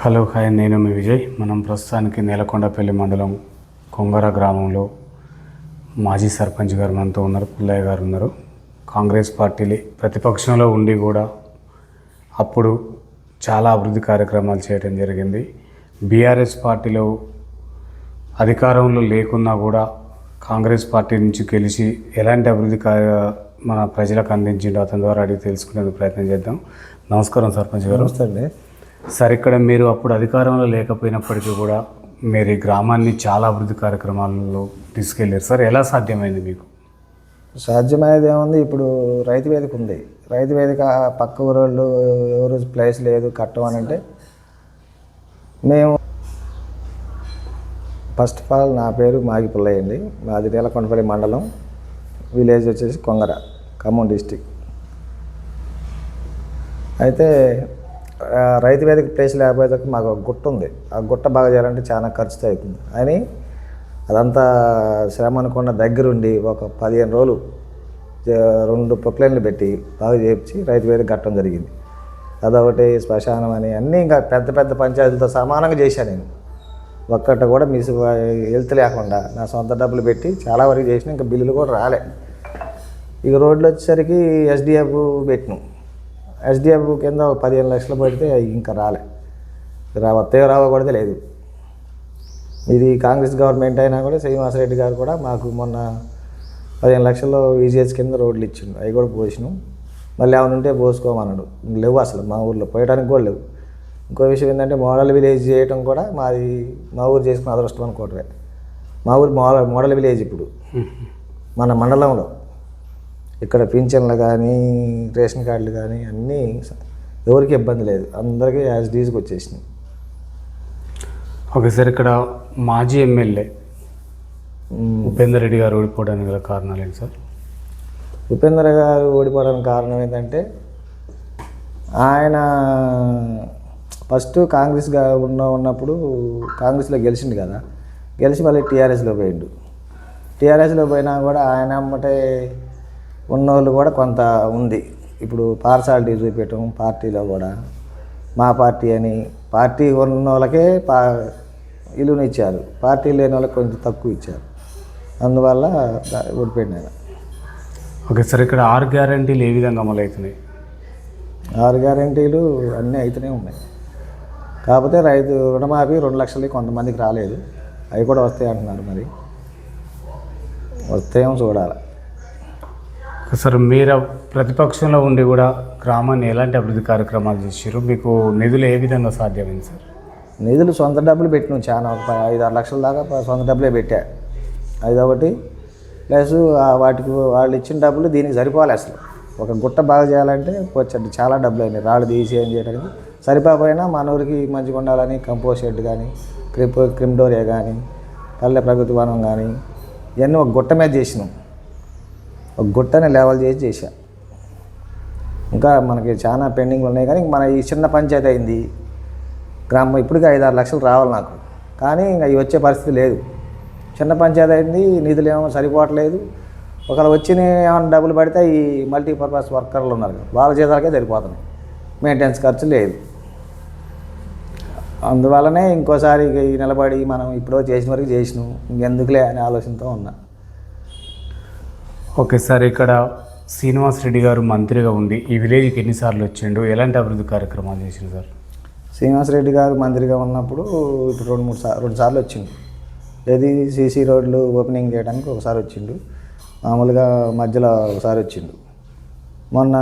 Hello hi నేను మీ విజయ్. మనం ప్రస్తుతానికి నేలకొండపల్లి మండలం కొంగర గ్రామంలో మాజీ సర్పంచ్ గారు మనతో ఉన్నారు పుల్లయ్య గారు ఉన్నారు. కాంగ్రెస్ పార్టీని ప్రతిపక్షంలో ఉండి కూడా అప్పుడు చాలా అభివృద్ధి కార్యక్రమాలు చేయడం జరిగింది. బీఆర్ఎస్ పార్టీలో అధికారంలో లేకున్నా కూడా కాంగ్రెస్ పార్టీ నుంచి గెలిచి ఎలాంటి అభివృద్ధి కార్య మన ప్రజలకు అందించిండో అతని ద్వారా అడిగి తెలుసుకునేందుకు ప్రయత్నం చేద్దాం. నమస్కారం సర్పంచ్ గారు. నమస్తే సార్ ఇక్కడ మీరు అప్పుడు అధికారంలో లేకపోయినప్పటికీ కూడా మీరు ఈ గ్రామాన్ని చాలా అభివృద్ధి కార్యక్రమాలలో తీసుకెళ్ళారు సార్ ఎలా సాధ్యమైంది మీకు? సాధ్యమైనది ఏముంది? ఇప్పుడు రైతు వేదిక ఉంది. రైతు వేదిక పక్క ఊరోళ్ళు ఎవరు ప్లేస్ లేదు కట్టమని అంటే మేము ఫస్ట్ ఆఫ్ ఆల్ నా పేరు మాగి పుల్లయ్యండి. మాది నీలకొండపల్లి మండలం. విలేజ్ వచ్చేసి కొంగర ఖమ్మం డిస్టిక్. అయితే రైతు వేదిక ప్లేస్ లేకపోతే మాకు ఒక గుట్ట ఉంది. ఆ గుట్ట బాగా చేయాలంటే చాలా ఖర్చుతో అవుతుంది. అని అదంతా శ్రమ అనుకున్న దగ్గరుండి ఒక పదిహేను రోజులు రెండు ప్రొక్లైన్లు పెట్టి బాగా చేయించి రైతు వేదిక కట్టడం జరిగింది. అదొకటి శ్మశానం అని అన్నీ ఇంకా పెద్ద పెద్ద పంచాయతీలతో సమానంగా చేశాను నేను. ఒక్కట కూడా మిస్ హెల్త్ లేకుండా నా సొంత డబ్బులు పెట్టి చాలా వరకు చేసిన ఇంకా బిల్లులు కూడా రాలే. ఇక రోడ్లు వచ్చేసరికి ఎస్డిఎఫ్ పెట్టినాం. ఎస్డిఎఫ్ కింద పదిహేను లక్షలు పడితే ఇంకా రాలే. రా వస్తాయో రావో కూడా లేదు ఇది కాంగ్రెస్ గవర్నమెంట్ అయినా కూడా శ్రీనివాసరెడ్డి గారు కూడా మాకు మొన్న పదిహేను లక్షల్లో ఈజీఎస్ కింద రోడ్లు ఇచ్చిండు. అవి కూడా పోసినాం. మళ్ళీ ఏమైనా ఉంటే పోసుకోమన్నాడు. లేవు అసలు మా ఊర్లో పోయడానికి కూడా లేవు. ఇంకో విషయం ఏంటంటే మోడల్ విలేజ్ చేయటం కూడా మాది మా ఊరు చేసుకున్న అదృష్టం అనుకోవటమే. మా ఊరు మోడల్ మోడల్ విలేజ్ ఇప్పుడు. మన మండలంలో. ఇక్కడ పింఛన్లు కానీ రేషన్ కార్డులు కానీ అన్నీ ఎవరికి ఇబ్బంది లేదు. అందరికీ యాజ్ డీజ్కి వచ్చేసినాయి. ఓకే సార్ ఇక్కడ మాజీ ఎమ్మెల్యే ఉపేందర్ రెడ్డి గారు ఓడిపోవడానికి గల కారణాలు ఏంటి సార్? ఉపేంద్ర గారు ఓడిపోవడానికి కారణం ఏంటంటే ఆయన ఫస్ట్ కాంగ్రెస్గా ఉన్న ఉన్నప్పుడు కాంగ్రెస్లో గెలిచిండు కదా. గెలిచి మళ్ళీ టీఆర్ఎస్లో పోయిండు. టీఆర్ఎస్లో పోయినా కూడా ఆయన అమ్మటే ఉన్నోళ్ళు కూడా కొంత ఉంది. ఇప్పుడు పార్సాలిటీ చూపించడం పార్టీలో కూడా మా పార్టీ అని పార్టీ ఉన్న వాళ్ళకే పా ఇచ్చారు. పార్టీ లేని వాళ్ళకి కొంచెం తక్కువ ఇచ్చారు. అందువల్ల ఆయన. ఓకే సార్ ఇక్కడ ఆరు గ్యారంటీలు ఏ విధంగా అమలు అవుతున్నాయి ఆరు గ్యారంటీలు అన్నీ అయితేనే ఉన్నాయి. కాకపోతే రైతు రుణమాఫీ రెండు లక్షలకి కొంతమందికి రాలేదు. అవి కూడా వస్తాయి అంటున్నారు మరి. వస్తాయేమో చూడాలి. సార్ మీరు ప్రతిపక్షంలో ఉండి కూడా గ్రామాన్ని ఎలాంటి అభివృద్ధి కార్యక్రమాలు చేశారు మీకు నిధులు ఏ విధంగా సాధ్యమైంది సార్? నిధులు సొంత డబ్బులు పెట్టినాం చాలా ఒక ఐదు ఆరు లక్షల దాకా సొంత డబ్బులే పెట్టా. అది ఒకటి ప్లస్ వాటికి వాళ్ళు ఇచ్చిన డబ్బులు దీనికి సరిపోవాలి అసలు. ఒక గుట్ట బాగా చేయాలంటే వచ్చండి చాలా డబ్బులు అయినాయి. రాళ్ళు తీసి ఏం చేయడానికి సరిపోయినా మన ఊరికి మంచిగా ఉండాలని కంపోస్ట్ షెడ్ కానీ క్రిప్ క్రిమ్డోరియా కానీ పల్లె ప్రగతి వనం కానీ ఇవన్నీ ఒక గుట్ట మీద చేసినాం. ఒక గుట్టని లెవెల్ చేసి చేశా. ఇంకా మనకి చాలా పెండింగ్లు ఉన్నాయి కానీ మన ఈ చిన్న పంచాయతీ అయింది. గ్రామం ఇప్పటికీ ఐదు ఆరు లక్షలు రావాలి నాకు. కానీ ఇంకా ఇవి వచ్చే పరిస్థితి లేదు. చిన్న పంచాయతీ అయింది నిధులు ఏమో సరిపోవట్లేదు. ఒకవేళ వచ్చిన ఏమైనా డబ్బులు పడితే ఈ మల్టీపర్పస్ వర్కర్లు ఉన్నారు వాళ్ళ జీతాలకే సరిపోతున్నాయి. మెయింటెనెన్స్ ఖర్చు లేదు. అందువల్లనే ఇంకోసారి నిలబడి మనం ఇప్పుడో చేసిన వరకు చేసినాం. ఇంకెందుకులే అనే ఆలోచనతో ఉన్నా. ఒకసారి ఇక్కడ శ్రీనివాస్ రెడ్డి గారు మంత్రిగా ఉండి ఈ విలేజ్కి ఎన్నిసార్లు వచ్చిండు? ఎలాంటి అభివృద్ధి కార్యక్రమాలు చేసిండు సార్? శ్రీనివాస్ రెడ్డి గారు మంత్రిగా ఉన్నప్పుడు ఇప్పుడు రెండు మూడు సార్లు రెండు సార్లు వచ్చిండు. ఏది సీసీ రోడ్లు ఓపెనింగ్ చేయడానికి ఒకసారి వచ్చిండు. మామూలుగా మధ్యలో ఒకసారి వచ్చిండు. మొన్న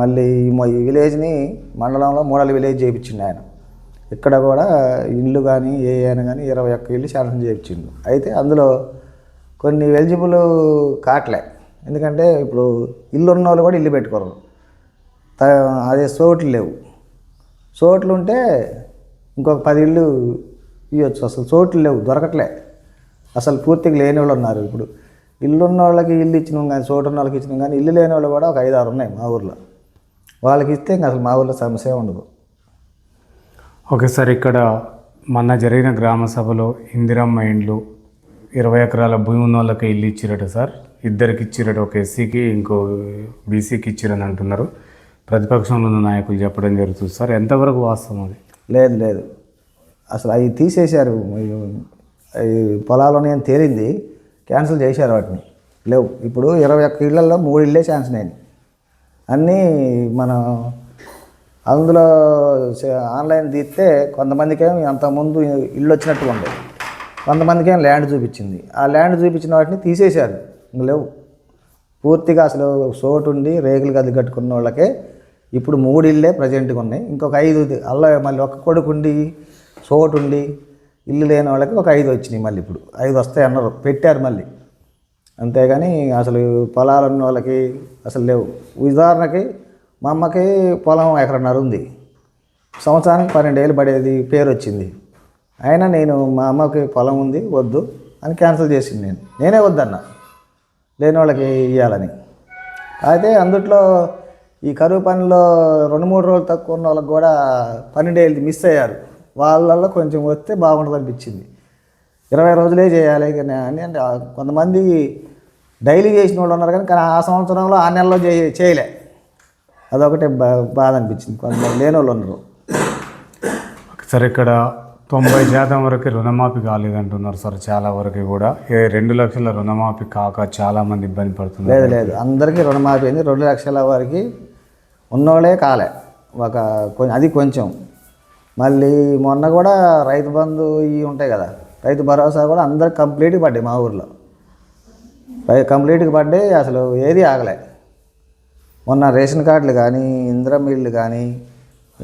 మళ్ళీ ఈ విలేజ్ని మండలంలో మోడల్ విలేజ్ చేయించిండు ఆయన. ఇక్కడ కూడా ఇల్లు కానీ ఏ అయినా కానీ ఇరవై ఒక్క ఇల్లు శాంక్షన్ చేయించిండు. అయితే అందులో కొన్ని ఎలిజిబుల్ కాట్లే. ఎందుకంటే ఇప్పుడు ఇల్లు ఉన్న వాళ్ళు కూడా ఇల్లు పెట్టుకోరు. త- అదే సోట్లు లేవు. చోట్లు ఉంటే ఇంకొక పది ఇళ్ళు ఇవ్వచ్చు అసలు చోట్లు లేవు దొరకట్లే. అసలు పూర్తిగా లేని వాళ్ళు ఉన్నారు ఇప్పుడు. ఇల్లు ఉన్న వాళ్ళకి ఇల్లు ఇచ్చినాం కానీ చోటు ఉన్న వాళ్ళకి ఇచ్చినాం కానీ ఇల్లు లేని వాళ్ళు కూడా ఒక ఐదు ఆరు ఉన్నాయి మా ఊర్లో. వాళ్ళకి ఇస్తే ఇంకా అసలు మా ఊర్లో సమస్య ఉండదు. ఓకే సార్ ఇక్కడ మొన్న జరిగిన గ్రామ సభలో ఇందిరమ్మ ఇండ్లు ఇరవై ఎకరాల భూమి ఉన్న వాళ్ళకి ఇల్లు ఇచ్చిరట సార్. ఇద్దరికి ఇచ్చిరట ఒక ఎస్సీకి ఇంకో బీసీకి ఇచ్చిరని అంటున్నారు. ప్రతిపక్షంలో ఉన్న నాయకులు చెప్పడం జరుగుతుంది. సార్ ఎంతవరకు వాస్తవం అది? లేదు లేదు. అసలు అవి తీసేశారు. అవి అని తేలింది. క్యాన్సిల్ చేశారు వాటిని. లేవు. ఇప్పుడు ఇరవై ఒక్క ఇళ్ళలో మూడు ఇళ్ళే ఛాన్స్ నేను అన్నీ మనం అందులో ఆన్లైన్ తీస్తే కొంతమందికేమో అంతకుముందు ఇల్లు వచ్చినట్టుగా ఉండేది. కొంతమందికి ఏం ల్యాండ్ చూపించింది. ఆ ల్యాండ్ చూపించిన వాటిని తీసేశారు. లేవు. పూర్తిగా అసలు సోటు ఉండి రేకులు గది కట్టుకున్న వాళ్ళకే ఇప్పుడు మూడు ఇల్లే ప్రజెంట్గా ఉన్నాయి. ఇంకొక ఐదు అల్ల మళ్ళీ ఒక కొడుకు ఉండి సోటు ఉండి ఇల్లు లేని వాళ్ళకి ఒక ఐదు వచ్చినాయి మళ్ళీ ఇప్పుడు. ఐదు వస్తాయి అన్నారు. పెట్టారు మళ్ళీ. అంతేగాని అసలు పొలాలు ఉన్న వాళ్ళకి అసలు లేవు. ఉదాహరణకి మా అమ్మకి పొలం ఎకరన్నర ఉంది. సంవత్సరానికి పన్నెండేళ్ళు పడేది పేరు వచ్చింది. అయినా నేను మా అమ్మకి పొలం ఉంది వద్దు అని క్యాన్సిల్ చేసింది నేను. నేనే వద్దన్నా. లేని వాళ్ళకి ఇవ్వాలని అయితే అందుట్లో ఈ కరువు పనిలో రెండు మూడు రోజులు తక్కువ ఉన్న వాళ్ళకి కూడా పన్నెండేళ్ళు మిస్ అయ్యారు. వాళ్ళల్లో కొంచెం వస్తే బాగుంటుంది అనిపించింది. ఇరవై రోజులే చేయాలి కానీ అని అంటే కొంతమంది డైలీ చేసిన వాళ్ళు ఉన్నారు కానీ కానీ ఆ సంవత్సరంలో ఆ నెలలో చేయ చేయలే. అదొకటే బా బాధ అనిపించింది. కొంతమంది లేని వాళ్ళు ఉన్నారు. సరే ఇక్కడ తొంభై శాతం వరకు రుణమాఫీ కాలేదంటున్నారు సార్ చాలా వరకు కూడా. ఏ రెండు లక్షల రుణమాఫీ కాక చాలా మంది ఇబ్బంది పడుతున్నారు. లేదు లేదు. అందరికీ రుణమాఫీ అయింది. రెండు లక్షల వరకు ఉన్నోళ్ళే కాలే. ఒక కొంచెం అది కొంచెం. మళ్ళీ మొన్న కూడా రైతు బంధు ఇవి ఉంటాయి కదా. రైతు భరోసా కూడా అందరికి కంప్లీట్గా పడ్డాయి మా ఊర్లో. కంప్లీట్గా పడ్డాయి. అసలు ఏది ఆగలే. మొన్న రేషన్ కార్డులు కానీ ఇంద్రమిళ్ళు కానీ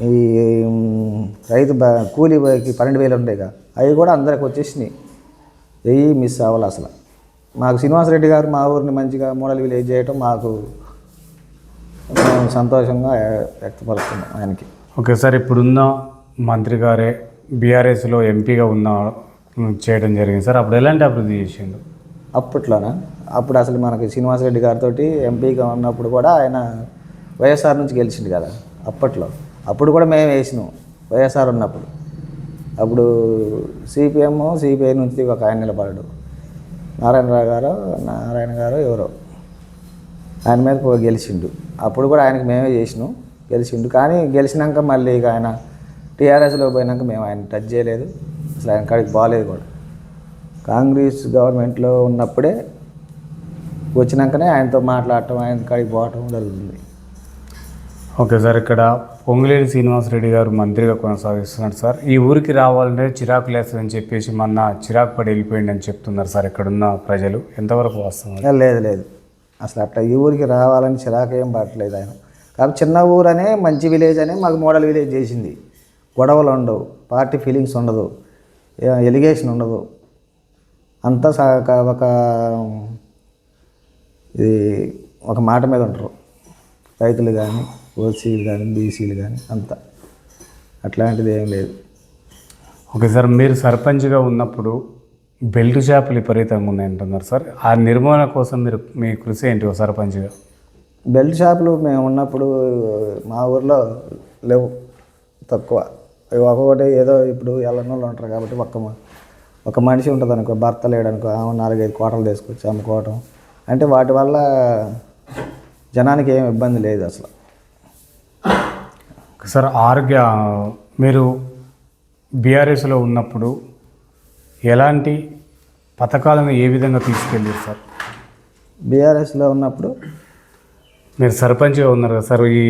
ఈ రైతు బ కూలీకి పన్నెండు వేలు కదా అవి కూడా అందరికి వచ్చేసినాయి. ఏవి మిస్ అవ్వాలి అసలు. మాకు శ్రీనివాసరెడ్డి గారు మా ఊరిని మంచిగా మోడల్ విలేజ్ చేయటం మాకు సంతోషంగా వ్యక్తపరుస్తున్నాం ఆయనకి. ఓకే సార్ ఇప్పుడున్న మంత్రి గారే బీఆర్ఎస్లో ఎంపీగా ఉన్న చేయడం జరిగింది సార్. అప్పుడు ఎలాంటి అభివృద్ధి చేసిండు? అప్పట్లోన? అప్పుడు అసలు మనకి శ్రీనివాసరెడ్డి గారితో ఎంపీగా ఉన్నప్పుడు కూడా ఆయన వైఎస్ఆర్ నుంచి గెలిచిండు కదా అప్పట్లో. అప్పుడు కూడా మేము వేసినాం వైఎస్ఆర్ ఉన్నప్పుడు. అప్పుడు సిపిఎం సిపిఐ నుంచి ఒక ఆయన నిలబడ్డాడు. నారాయణరావు గారు నారాయణ గారు ఎవరో. ఆయన మీద పో- గెలిచిండు. అప్పుడు కూడా ఆయనకి మేమే చేసినాం గెలిచిండు. కానీ గెలిచినాక మళ్ళీ ఇక ఆయన టీఆర్ఎస్లో పోయినాక మేము ఆయన టచ్ చేయలేదు. అసలు ఆయన కాడికి బాగాలేదు కూడా. కాంగ్రెస్ గవర్నమెంట్లో ఉన్నప్పుడే వచ్చినాకనే ఆయనతో మాట్లాడటం ఆయన కాడికి పోవటం జరుగుతుంది. ఓకే సార్ ఇక్కడ పొంగులేటి శ్రీనివాసరెడ్డి గారు మంత్రిగా కొనసాగిస్తున్నారు సార్. ఈ ఊరికి రావాలంటే చిరాకు లేస్తుందని చెప్పేసి మొన్న చిరాకు పడి వెళ్ళిపోయింది చెప్తున్నారు సార్ ఇక్కడున్న ప్రజలు. ఎంతవరకు వాస్తవం లేదు లేదు. అసలు అట్లా ఈ ఊరికి రావాలని చిరాకు ఏం పడట్లేదు ఆయన. కాబట్టి చిన్న ఊరు అనే మంచి విలేజ్ అనే మాకు మోడల్ విలేజ్ చేసింది. గొడవలు ఉండవు పార్టీ ఫీలింగ్స్ ఉండదు ఎలిగేషన్ ఉండదు. అంతా సా- ఒక ఇది ఒక మాట మీద ఉంటారు రైతులు కానీ ఓసీలు కానీ బీసీలు కానీ అంతా. అట్లాంటిది ఏం లేదు. ఓకే సార్ మీరు సర్పంచ్గా ఉన్నప్పుడు బెల్ట్ షాపులు విపరీతంగా ఉన్నాయంటున్నారు సార్. ఆ నిర్మూలన కోసం మీరు మీ కృషి ఏంటి ఓ సర్పంచ్గా? బెల్ట్ షాపులు మేము ఉన్నప్పుడు మా ఊర్లో లేవు తక్కువ. ఒక్కొక్కటి ఏదో ఇప్పుడు ఎల్లనోళ్ళు ఉంటారు కాబట్టి ఒక్క ఒక మనిషి ఉంటుంది అనుకో భర్త లేడనుకో ఆమె నాలుగైదు కోటలు తీసుకొచ్చి అమ్ముకోవటం. అంటే వాటి వల్ల జనానికి ఏం ఇబ్బంది లేదు అసలు. సార్ ఆరోగ్య మీరు బీఆర్ఎస్లో ఉన్నప్పుడు ఎలాంటి పథకాలను ఏ విధంగా తీసుకెళ్ళారు సార్? బీఆర్ఎస్లో ఉన్నప్పుడు మీరు సర్పంచ్గా ఉన్నారు కదా సార్ ఈ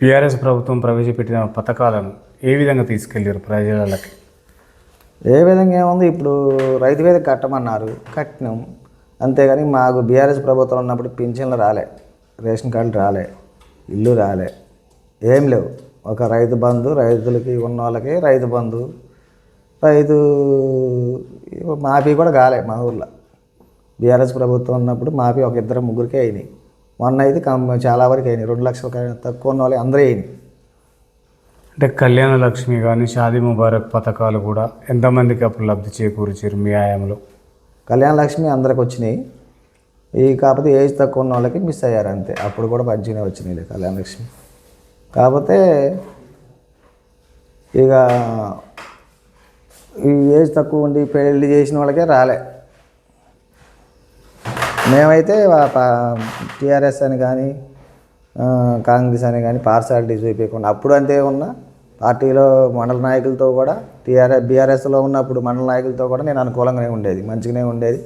బీఆర్ఎస్ ప్రభుత్వం ప్రవేశపెట్టిన పథకాలను ఏ విధంగా తీసుకెళ్ళారు ప్రజలకి? ఏ విధంగా ఏముంది? ఇప్పుడు రైతు వేదిక కట్టమన్నారు కట్టినాం. అంతేగాని మాకు బీఆర్ఎస్ ప్రభుత్వం ఉన్నప్పుడు పింఛన్లు రాలే రేషన్ కార్డులు రాలే ఇల్లు రాలే. ఏం లేవు. ఒక రైతు బంధు రైతులకి ఉన్న వాళ్ళకి రైతు బంధు. రైతు మాఫీ కూడా కాలే మా ఊర్లో. బీఆర్ఎస్ ప్రభుత్వం ఉన్నప్పుడు మాఫీ ఒక ఇద్దరు ముగ్గురికే అయినాయి. మొన్న అయితే కం చాలా వరకు అయినాయి. రెండు లక్షల తక్కువ ఉన్న వాళ్ళు అందరూ అయినాయి. అంటే కళ్యాణ లక్ష్మి కానీ షాదీ ముబారక్ పథకాలు కూడా ఎంతమందికి అప్పుడు లబ్ధి చేకూర్చారు మీ ఆయంలో కళ్యాణ లక్ష్మి అందరికి వచ్చినాయి. ఈ కాకపోతే ఏజ్ తక్కువ ఉన్న వాళ్ళకి మిస్ అయ్యారు అంతే. అప్పుడు కూడా మంచిగానే వచ్చినాయి కళ్యాణ లక్ష్మి. కాకపోతే ఇక ఈ ఏజ్ తక్కువ ఉండి పెళ్ళి చేసిన వాళ్ళకే రాలే. మేమైతే టీఆర్ఎస్ అని కానీ కాంగ్రెస్ అని కానీ పార్సాలిటీ చూపించకుండా అప్పుడు అంతే ఉన్నా. పార్టీలో మండల నాయకులతో కూడా టీఆర్ఎస్ బీఆర్ఎస్లో ఉన్నప్పుడు మండల నాయకులతో కూడా నేను అనుకూలంగానే ఉండేది మంచిగానే ఉండేది.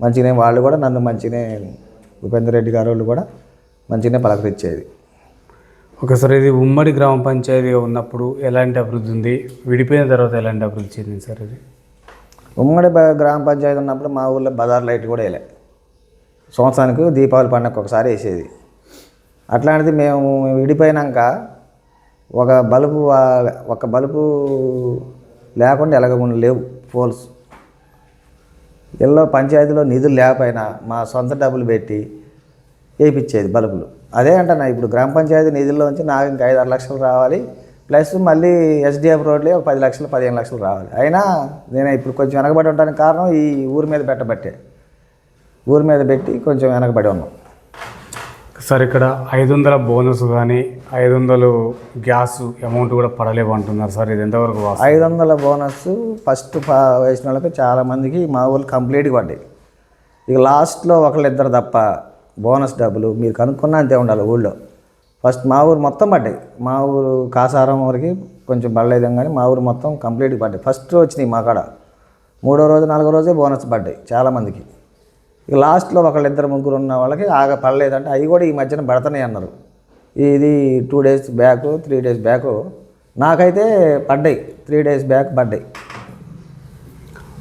మంచిగానే వాళ్ళు కూడా నన్ను మంచిగానే ఉపేందర్ రెడ్డి గారు వాళ్ళు కూడా మంచిగానే పలకరించేది. ఒకసారి ఇది ఉమ్మడి గ్రామ పంచాయతీగా ఉన్నప్పుడు ఎలాంటి అభివృద్ధి ఉంది? విడిపోయిన తర్వాత ఎలాంటి అభివృద్ధి చెందింది సార్ ఇది? ఉమ్మడి గ్రామ పంచాయతీ ఉన్నప్పుడు మా ఊళ్ళో బజార్ లైట్ కూడా వేయలే. సంవత్సరానికి దీపావళి పండగ ఒకసారి వేసేది. అట్లాంటిది మేము విడిపోయినాక ఒక బల్బు ఒక బల్బు లేకుండా ఎలాగకుండా లేవు పోల్స్. ఇళ్ళలో పంచాయతీలో నిధులు లేకపోయినా మా సొంత డబ్బులు పెట్టి వేయించేది బల్బులు అదే అంటున్నా ఇప్పుడు గ్రామ పంచాయతీ నిధుల్లోంచి నాకు ఇంకా ఐదు ఆరు లక్షలు రావాలి. ప్లస్ మళ్ళీ ఎస్డిఎఫ్ రోడ్లే ఒక పది లక్షలు పదిహేను లక్షలు రావాలి. అయినా నేను ఇప్పుడు కొంచెం వెనకబడి ఉండడానికి కారణం ఈ ఊరి మీద పెట్టబట్టే. ఊరి మీద పెట్టి కొంచెం వెనకబడి ఉన్నాం. సార్ ఇక్కడ ఐదు వందల బోనస్ కానీ ఐదు వందలు గ్యాస్ అమౌంట్ కూడా పడలేవు అంటున్నారు సార్. ఇది ఎంతవరకు? ఐదు వందల బోనస్ ఫస్ట్ వేసిన వాళ్ళకి చాలామందికి మా ఊళ్ళు కంప్లీట్గా పడ్డాయి. ఇక లాస్ట్లో ఒకళ్ళిద్దరు తప్ప బోనస్ డబ్బులు మీరు కనుక్కున్నా అంతే ఉండాలి ఊళ్ళో. ఫస్ట్ మా ఊరు మొత్తం పడ్డాయి. మా ఊరు కాసారం వరకు కొంచెం పడలేదు కానీ మా ఊరు మొత్తం కంప్లీట్గా పడ్డాయి. ఫస్ట్ వచ్చినాయి మా కాడ. మూడో రోజు నాలుగో రోజే బోనస్ పడ్డాయి చాలామందికి ఇక లాస్ట్లో ఒకళ్ళిద్దరు ముగ్గురు ఉన్న వాళ్ళకి ఆగ పడలేదంటే అవి కూడా ఈ మధ్యన పడతానే అన్నారు. ఇది two days back three days back నాకైతే పడ్డాయి. త్రీ డేస్ బ్యాక్ పడ్డాయి.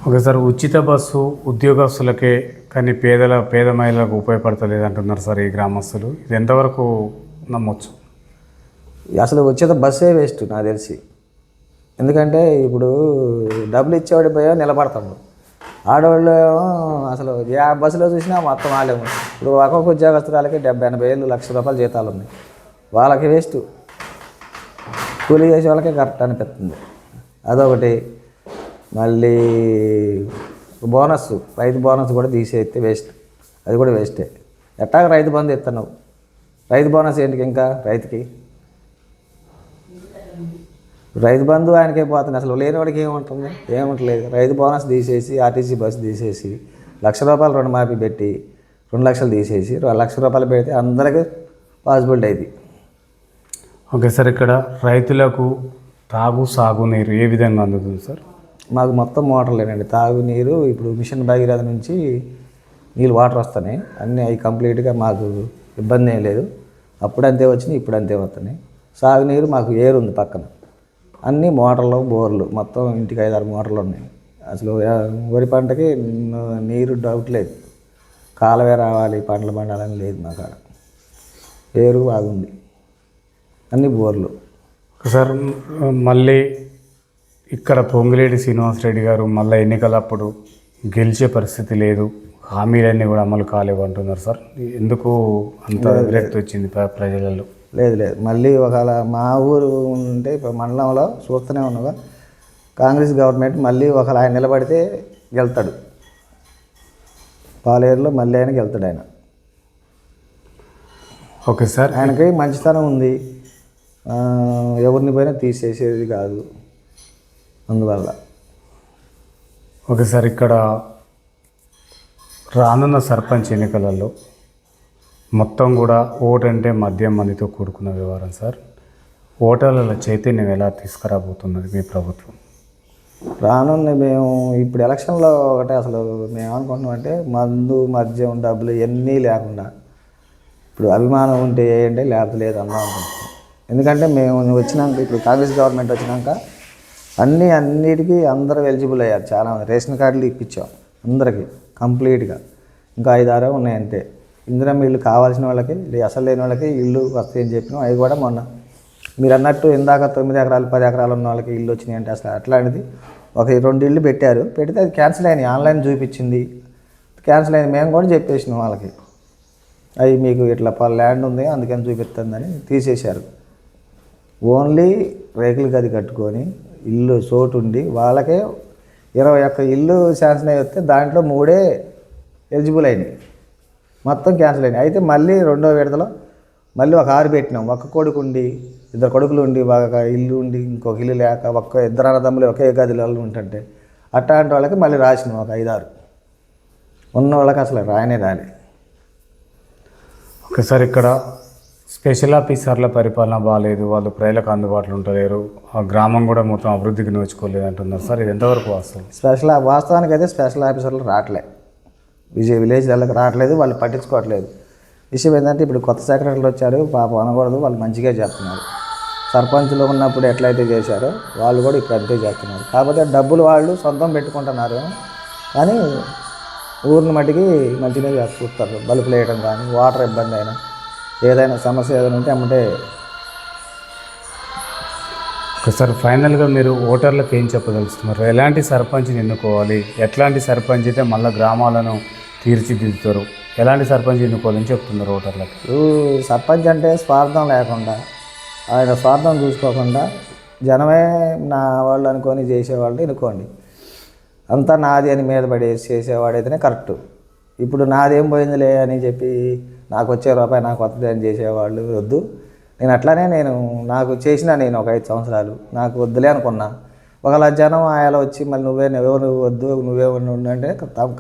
ఓకే సార్ ఉచిత బస్సు ఉద్యోగస్తులకే కానీ పేదల పేద మహిళలకు ఉపయోగపడతలేదు అంటున్నారు సార్ ఈ గ్రామస్తులు. ఇది ఎంతవరకు నమ్మొచ్చు? అసలు వచ్చేది బస్సే వేస్ట్ నాకు తెలిసి. ఎందుకంటే ఇప్పుడు డబ్బులు ఇచ్చేవాడి పోయా నిలబడతాడు ఆడవాళ్ళు ఏమో అసలు ఏ బస్సులో చూసినా మొత్తం వాళ్ళేమో ఇప్పుడు ఒక్కొక్క ఉద్యోగస్తురాలకి డెబ్బై ఎనభై వేలు లక్ష రూపాయల జీతాలు ఉన్నాయి. వాళ్ళకి వేస్ట్. కూలీ చేసే వాళ్ళకే కరెక్ట్ అనిపిస్తుంది. అదొకటి. మళ్ళీ బోనస్ రైతు బోనస్ కూడా తీసేస్తే వేస్ట్ అది కూడా వేస్టే ఎట్టాగ రైతు బంధు ఇస్తున్నావు రైతు బోనస్ ఏంటికి ఇంకా రైతుకి? రైతు బంధు ఆయనకే పోతుంది. అసలు లేనివాడికి ఏముంటుంది? ఏముంటలేదు. రైతు బోనస్ తీసేసి ఆర్టీసీ బస్సు తీసేసి లక్ష రూపాయలు రుణమాఫీ పెట్టి రెండు లక్షలు తీసేసి లక్ష రూపాయలు పెడితే అందరికీ పాసిబిలిటీ అయింది. ఓకే సార్ ఇక్కడ రైతులకు తాగు సాగునీరు ఏ విధంగా అందుతుంది సార్? మాకు మొత్తం మోటార్లేనండి తాగునీరు ఇప్పుడు మిషన్ భగీరథ నుంచి నీళ్ళు వాటర్ వస్తున్నాయి. అన్నీ అవి కంప్లీట్గా మాకు ఇబ్బంది ఏం లేదు. అప్పుడు అంతే వచ్చినాయి ఇప్పుడు అంతే వస్తున్నాయి. సాగునీరు మాకు ఏరు ఉంది పక్కన. అన్నీ మోటార్లు బోర్లు మొత్తం ఇంటికి ఐదారు మోటార్లు ఉన్నాయి. అసలు వరి పంటకి నీరు డౌట్ లేదు. కాలవే రావాలి పంటలు పండాలని లేదు మా కాడ ఏరు బాగుంది. అన్నీ బోర్లు. సార్ మళ్ళీ ఇక్కడ పొంగిలేటి శ్రీనివాసరెడ్డి గారు మళ్ళీ ఎన్నికలప్పుడు గెలిచే పరిస్థితి లేదు. హామీలన్నీ కూడా అమలు కాలేవు అంటున్నారు సార్. ఎందుకు అంత విరక్తి వచ్చింది ప్ర- ప్రజలలో? లేదు లేదు. మళ్ళీ ఒకవేళ మా ఊరు ఉంటే ఇప్పుడు మండలంలో చూస్తూనే ఉన్నాగా కాంగ్రెస్ గవర్నమెంట్ మళ్ళీ ఒకవేళ ఆయన నిలబడితే గెలుతాడు. పాలేరులో మళ్ళీ ఆయన గెలుతాడు ఆయన. Okay sir. ఆయనకి మంచితనం ఉంది. ఎవరిని పోయినా తీసేసేది కాదు. అందువల్ల. ఓకే సార్ ఇక్కడ రానున్న సర్పంచ్ ఎన్నికలలో మొత్తం కూడా ఓటు అంటే మద్యం మందితో కూడుకున్న వ్యవహారం సార్. ఓటర్ల చైతన్యం ఎలా తీసుకురాబోతున్నది మీ ప్రభుత్వం? రానున్న మేము ఇప్పుడు ఎలక్షన్లో ఒకటే అసలు మేము అనుకుంటున్నాం అంటే మందు మద్యం డబ్బులు ఇవన్నీ లేకుండా ఇప్పుడు అభిమానం ఉంటే వేయండి లేకపోతే లేదు అందాం అనుకుంటున్నాం. ఎందుకంటే మేము వచ్చినాక ఇప్పుడు కాంగ్రెస్ గవర్నమెంట్ వచ్చినాక అన్నీ అన్నిటికీ అందరూ ఎలిజిబుల్ అయ్యారు. చాలా రేషన్ కార్డులు ఇప్పించాం అందరికీ కంప్లీట్గా. ఇంకా ఐదు ఉన్నాయి అంతే. ఇందిరా ఇల్లు కావాల్సిన వాళ్ళకి అసలు లేని వాళ్ళకి ఇల్లు వస్తాయని చెప్పినాం. అవి కూడా మొన్న. మీరు అన్నట్టు ఇందాక తొమ్మిది ఎకరాలు పది ఎకరాలు ఉన్న వాళ్ళకి ఇల్లు వచ్చినాయి అంటే అసలు అట్లాంటిది. ఒక రెండు ఇల్లు పెట్టారు. పెడితే అది క్యాన్సిల్ అయినాయి. ఆన్లైన్ చూపించింది. క్యాన్సిల్ అయింది మేము కూడా చెప్పేసినాం వాళ్ళకి. అవి మీకు ఇట్లా ప- ల్యాండ్ ఉంది అందుకని చూపిస్తుందని తీసేశారు. ఓన్లీ రేకుల గది కట్టుకొని ఇల్లు చోటు ఉండి వాళ్ళకే ఇరవై ఒక్క ఇల్లు శాంక్షన్ అయ్యి వస్తే దాంట్లో మూడే ఎలిజిబుల్ అయినాయి. మొత్తం క్యాన్సిల్ అయినాయి. అయితే మళ్ళీ రెండో విడతలో మళ్ళీ ఒక ఆరు పెట్టినాం. ఒక కొడుకు ఉండి ఇద్దరు కొడుకులు ఉండి ఒక ఇల్లు ఉండి ఇంకొక ఇల్లు లేక ఒక్క ఇద్దరు అన్నదమ్ములు ఒకే గదిలో ఉంటుంటే అట్లాంటి వాళ్ళకి మళ్ళీ రాసినాం ఒక ఐదారు. ఉన్న వాళ్ళకి అసలు రాయనే రాలే. ఒకసారి ఇక్కడ స్పెషల్ ఆఫీసర్ల పరిపాలన బాగాలేదు వాళ్ళు ప్రజలకు అందుబాటులో ఉండలేరు. ఆ గ్రామం కూడా మొత్తం అభివృద్ధికి నోచుకోలేదు అంటున్నారు. సార్ ఇది ఎంతవరకు వాస్తవం? స్పెషల్ వాస్తవానికి అయితే స్పెషల్ ఆఫీసర్లు రావట్లే. విజయ్ విలేజ్ వాళ్ళకి రావట్లేదు వాళ్ళు పట్టించుకోవట్లేదు. విషయం ఏంటంటే ఇప్పుడు కొత్త సెక్రటరీలు వచ్చారు పాపం అనకూడదు వాళ్ళు మంచిగా చేస్తున్నారు. సర్పంచ్లో ఉన్నప్పుడు ఎట్లయితే చేశారో వాళ్ళు కూడా ఇప్పుడు అంతే చేస్తున్నారు. కాకపోతే డబ్బులు వాళ్ళు సొంతం పెట్టుకుంటున్నారు కానీ ఊరిని మట్టికి మంచిగా చేస్తూ చూస్తారు. బల్బులు వేయడం కానీ వాటర్ ఇబ్బంది అయినా. ఏదైనా సమస్య ఏదైనా ఉంటే అమ్మటే ఒకసారి ఫైనల్గా మీరు ఓటర్లకు ఏం చెప్పదలుచుకున్నారు? ఎలాంటి సర్పంచ్ని ఎన్నుకోవాలి? ఎట్లాంటి సర్పంచ్ అయితే మళ్ళీ గ్రామాలను తీర్చిదిద్దుతారు? ఎలాంటి సర్పంచ్ ఎన్నుకోవాలని చెప్తున్నారు ఓటర్లకు? సర్పంచ్ అంటే స్వార్థం లేకుండా ఆయన స్వార్థం చూసుకోకుండా జనమే నా వాళ్ళు అనుకొని చేసేవాళ్ళు ఎన్నుకోండి. అంతా నాది అని మీద పడేసి చేసేవాడైతేనే కరెక్ట్. ఇప్పుడు నాదేం పోయిందిలే అని చెప్పి నాకు వచ్చే రూపాయి నాకు వస్తుంది అని చేసేవాళ్ళు వద్దు. నేను అట్లానే నేను నాకు చేసిన నేను ఒక ఐదు సంవత్సరాలు. నాకు వద్దులే అనుకున్నా. ఒకవేళ జనం ఆయన వచ్చి మళ్ళీ నువ్వే నువ్వే నువ్వు వద్దు నువ్వే ఉండు అంటే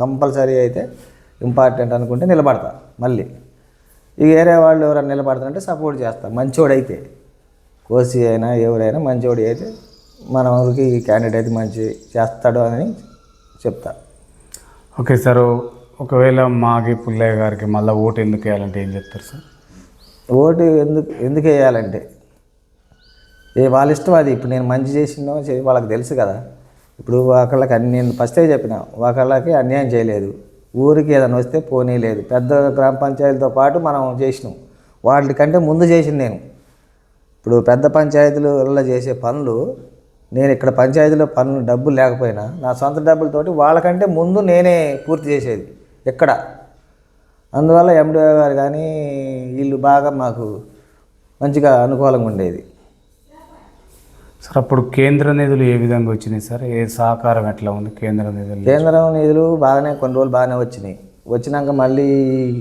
కంపల్సరీ అయితే ఇంపార్టెంట్ అనుకుంటే నిలబడతా మళ్ళీ. ఈ వేరే వాళ్ళు ఎవరైనా నిలబడతారంటే సపోర్ట్ చేస్తా. మంచోడైతే కోసి అయినా ఎవరైనా మంచోడి అయితే మన ఊరికి ఈ క్యాండిడేట్ అయితే మంచి చేస్తాడు అని చెప్తా. ఓకే సార్ ఒకవేళ మాకి పుల్లయ్య గారికి మళ్ళీ ఓటు ఎందుకు వేయాలంటే ఏం చెప్తారు సార్? ఓటు ఎందుకు ఎందుకు వేయాలంటే? ఏ వాళ్ళ ఇష్టం అది. ఇప్పుడు నేను మంచి చేసినో వాళ్ళకి తెలుసు కదా. ఇప్పుడు ఒకళ్ళకి అన్ని నేను ఫస్టే చెప్పిన ఒకళ్ళకి అన్యాయం చేయలేదు. ఊరికి ఏదైనా వస్తే పోనీ లేదు. పెద్ద గ్రామ పంచాయతీలతో పాటు మనం చేసినాం. వాటికంటే ముందు చేసింది నేను. ఇప్పుడు పెద్ద పంచాయతీలలో చేసే పనులు నేను ఇక్కడ పంచాయతీలో పనులు డబ్బులు లేకపోయినా నా సొంత డబ్బులతోటి వాళ్ళకంటే ముందు నేనే పూర్తి చేసేది. ఎక్కడ? అందువల్ల ఎండిఓ గారు కానీ వీళ్ళు బాగా మాకు మంచిగా అనుకూలంగా ఉండేది. సార్ అప్పుడు కేంద్ర నిధులు ఏ విధంగా వచ్చినాయి సార్? ఏ సహకారం ఎట్లా ఉంది కేంద్ర నిధులు కేంద్రం నిధులు బాగానే కొన్ని రోజులు బాగానే వచ్చినాయి. వచ్చినాక మళ్ళీ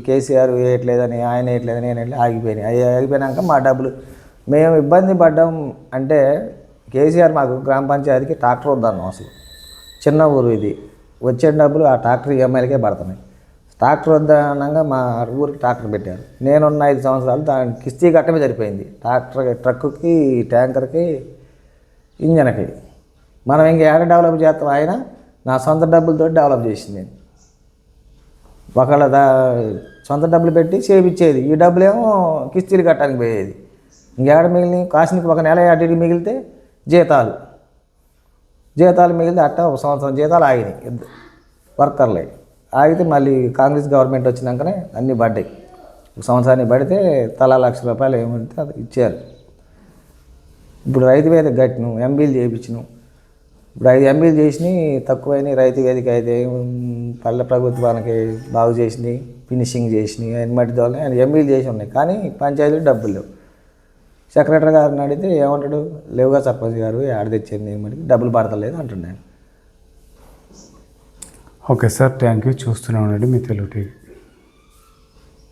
కేసీఆర్ వేయట్లేదని ఆయన వేయట్లేదని నేను ఆగిపోయినాయి. అవి ఆగిపోయినాక మా డబ్బులు. మేము ఇబ్బంది పడ్డాం అంటే కేసీఆర్ మాకు గ్రామ పంచాయతీకి ట్రాక్టర్ వద్దన్నాం అసలు. చిన్న ఊరు ఇది. వచ్చే డబ్బులు ఆ ట్రాక్టర్ ఈఎంఐలకే పడుతున్నాయి. ట్రాక్టర్ వద్దనంగా మా ఊరికి ట్రాక్టర్ పెట్టారు. నేనున్న ఐదు సంవత్సరాలు దాని కిస్తీ కట్టమే సరిపోయింది. ట్రాక్టర్ ట్రక్కుకి ట్యాంకర్కి ఇంజన్కి. మనం ఇంకా ఏడ డెవలప్ చేస్తాం ఆయన నా సొంత డబ్బులతో డెవలప్ చేసింది నేను. ఒకళ్ళ దా సొంత డబ్బులు పెట్టి చేపించేది ఈ డబ్బులేమో కిస్తీలు కట్టడానికి పోయేది. ఇంకేడ మిగిలిన కాసినకి ఒక నెల అటు మిగిలితే జీతాలు. జీతాలు మిగిలితే అట్ట ఒక సంవత్సరం జీతాలు ఆగినాయి. వర్కర్లే ఆగితే మళ్ళీ కాంగ్రెస్ గవర్నమెంట్ వచ్చినాకనే అన్నీ పడ్డాయి. ఒక సంవత్సరానికి పడితే తలా లక్ష రూపాయలు ఏమంటే అది ఇచ్చారు. ఇప్పుడు రైతు వేదిక కట్టిను ఎంబీలు చేయించినాం ఇప్పుడు ఐదు ఎంబీలు చేసినాయి తక్కువైనాయి రైతు వేదిక అయితే పల్లె ప్రభుత్వానికి బాగు చేసినాయి ఫినిషింగ్ చేసినాయి ఆయన మట్టి ద్వారా ఆయన ఎంబీలు చేసి ఉన్నాయి. కానీ పంచాయతీలు డబ్బులు లేవు. సెక్రటరీ గారిని అడిగితే ఏమంటాడు? లేవుగా సర్పంచ్ గారు ఆడ తెచ్చింది ఏమంటే డబ్బులు పడతలేదు అంటున్నాను ఓకే సార్ థ్యాంక్ యూ. చూస్తూనే ఉండండి మీ తెలుగు టీవీ.